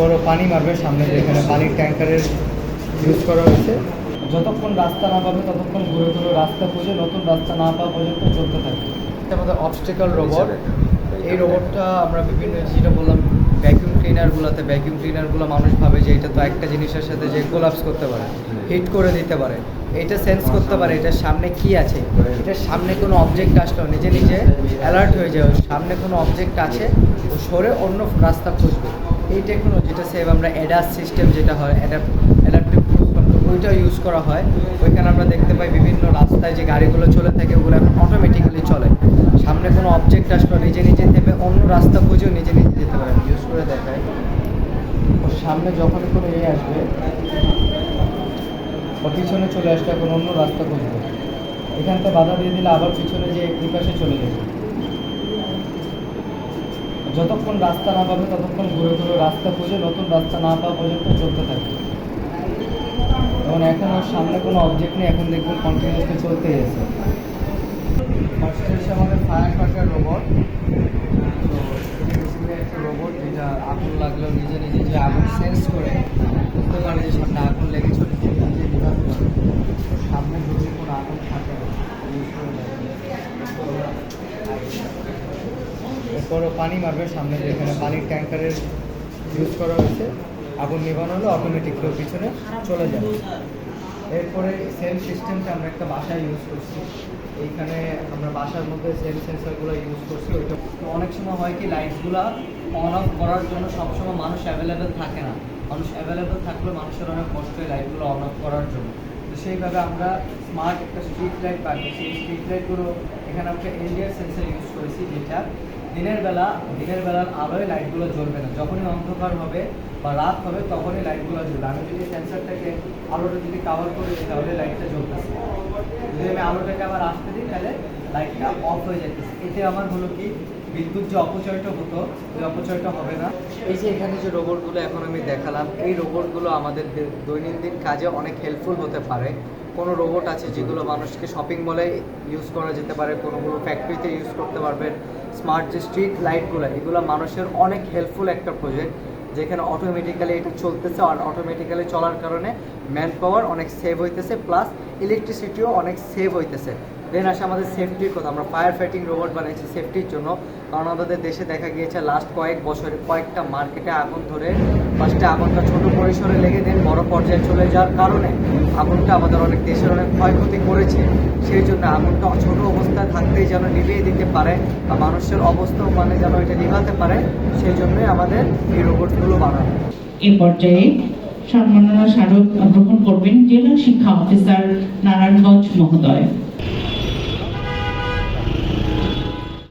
এরপরও পানি মারবে সামনে যে এখানে পানির ট্যাঙ্কারের ইউজ করা হয়েছে। যতক্ষণ রাস্তা না পাবে, ততক্ষণ ঘুরে ঘুরে রাস্তা খুঁজে, নতুন রাস্তা না পাওয়া পর্যন্ত চলতে থাকবে। আমাদের অবস্টিক্যাল রোবট এই রোবটটা আমরা বিভিন্ন যেটা বললাম ভ্যাকিউম ক্লিনারগুলোতে ভ্যাকিউম ক্লিনারগুলো মানুষ ভাবে যে এটা তো একটা জিনিসের সাথে যে কোলাপস করতে পারে হিট করে দিতে পারে। এটা সেন্স করতে পারে, এটার সামনে কি আছে? এটার সামনে কোনো অবজেক্ট আসলেও নিজে নিজে অ্যালার্ট হয়ে যায় সামনে কোনো অবজেক্ট আছে, ও সরে অন্য রাস্তা খুঁজবে। এই টেকনোলজিটা সেভ আমরা অ্যাডাস সিস্টেম যেটা হয় অ্যাডাপ্টিভ ওইটা ইউজ করা হয়। ওইখানে আমরা দেখতে পাই বিভিন্ন রাস্তায় যে গাড়িগুলো চলে থাকে, ওগুলো এখন অটোমেটিক্যালি চলে। সামনে কোনো অবজেক্ট আসলো, নিজে নিজে থেমে অন্য রাস্তা খুঁজেও নিজে নিজে যেতে পারে। ইউজ করে দেখায় ওর সামনে যখন কোনো ইয়ে আসবে, বা পিছনে চলে আসলে এখন অন্য রাস্তা খুঁজবে। এখান থেকে বাধা দিয়ে দিলে আবার পিছনে যে এই পাশে চলে যাবে যতক্ষণ রাস্তা না পাবে, ততক্ষণ ঘুরে ঘুরে রাস্তা খুঁজে নতুন রাস্তা না পাওয়া পর্যন্ত চলতে থাকবে। এবং এখন ওর সামনে কোনো অবজেক্ট নেই, এখন দেখবেন কন্টিনিউসলি চলতে গেছে ফার্স্টে আমাদের ফায়ার ফাটার রোবট তো একটা রোবট যেটা আগুন লাগলেও নিজে নিজে যে আগুন সেন্স করে, বুঝতে পারে যে সামনে আগুন লেগেছে ওটা নিজে নিজে নিভাতে পারে তো সামনে যদি কোনো আগুন থাকে ইউজ করে এরপরও পানি মারবে সামনে যে এখানে পানির ট্যাঙ্কারের ইউজ করা হয়েছে। আগুন নিভানো হলে অটোমেটিকলি পিছনে চলে যাবে। এরপরে সেল সিস্টেমটা আমরা একটা বাসায় ইউজ করছি। এইখানে আমরা বাসার মধ্যে সেল সেন্সরগুলো ইউজ করছি। ওইটা অনেক সময় হয় কি লাইটসগুলো অন অফ করার জন্য সবসময় মানুষ অ্যাভেলেবেল থাকে না। মানুষ অ্যাভেলেবেল থাকলে মানুষের অনেক কষ্ট হয় লাইটগুলো অন অফ করার জন্য। তো সেইভাবে আমরা স্মার্ট একটা স্ট্রিট লাইট পাচ্ছি সেই স্ট্রিট লাইটগুলো এখানে আমরা এলডিআর সেন্সার ইউজ করেছি যেটা দিনের বেলা, দিনের বেলার আলোয় লাইটগুলো জ্বলবে না। যখনই অন্ধকার হবে বা রাত হবে, তখনই লাইটগুলো জ্বলবে। আমি যদি সেন্সারটাকে আলোটা যদি কাভার করে দিই, তাহলে লাইটটা জ্বলতেছে। যদি আমি আলোটাকে আবার আসতে দিই, তাহলে লাইটটা অফ হয়ে যাইতেছে। এতে আমার হলো কি? বিদ্যুৎ যে অপচয়টা হতো, ওই অপচয়টা হবে না। এই যে এখানে যে রোবটগুলো এখন আমি দেখালাম, এই রোবটগুলো আমাদের দৈনন্দিন কাজে অনেক হেল্পফুল হতে পারে। কোনো রোবট আছে যেগুলো মানুষকে শপিং মলে ইউজ করা যেতে পারে কোনোগুলো ফ্যাক্টরিতে ইউজ করতে পারবেন স্মার্ট যে স্ট্রিট লাইটগুলো এগুলো মানুষের অনেক হেল্পফুল একটা প্রজেক্ট যেখানে অটোমেটিক্যালি এটা চলতেছে আর অটোমেটিক্যালি চলার কারণে ম্যান পাওয়ার অনেক সেভ হইতেছে প্লাস ইলেকট্রিসিটিও অনেক সেভ হইতেছে। দেন আসে আমাদের সেফটির কথা। আমরা ফায়ার ফাইটিং রোবট বানিয়েছি সেফটির জন্য। কারণ আমাদের দেশে দেখা গিয়েছে লাস্ট কয়েক বছরে কয়েকটা মার্কেটে আগুন ধরে ফার্স্টে আগুনটা ছোট পরিসরে লেগে দেন, বড় পর্যায়ে চলে যাওয়ার কারণে আগুনটা আমাদের অনেক দেশের অনেক ক্ষয়ক্ষতি করেছে। সেই জন্য আগুনটা ছোট অবস্থায় থাকতেই যেন নিভিয়ে দিতে পারে বা মানুষের অবস্থাও মানে যেন এটা নিভাতে পারে, সেই জন্যই আমাদের এই রোবটগুলো বানানো। এই পর্যায়ে সম্মাননা স্মারক গ্রহণ করবেন জেলা শিক্ষা অফিসার নারায়ণগঞ্জ মহোদয়।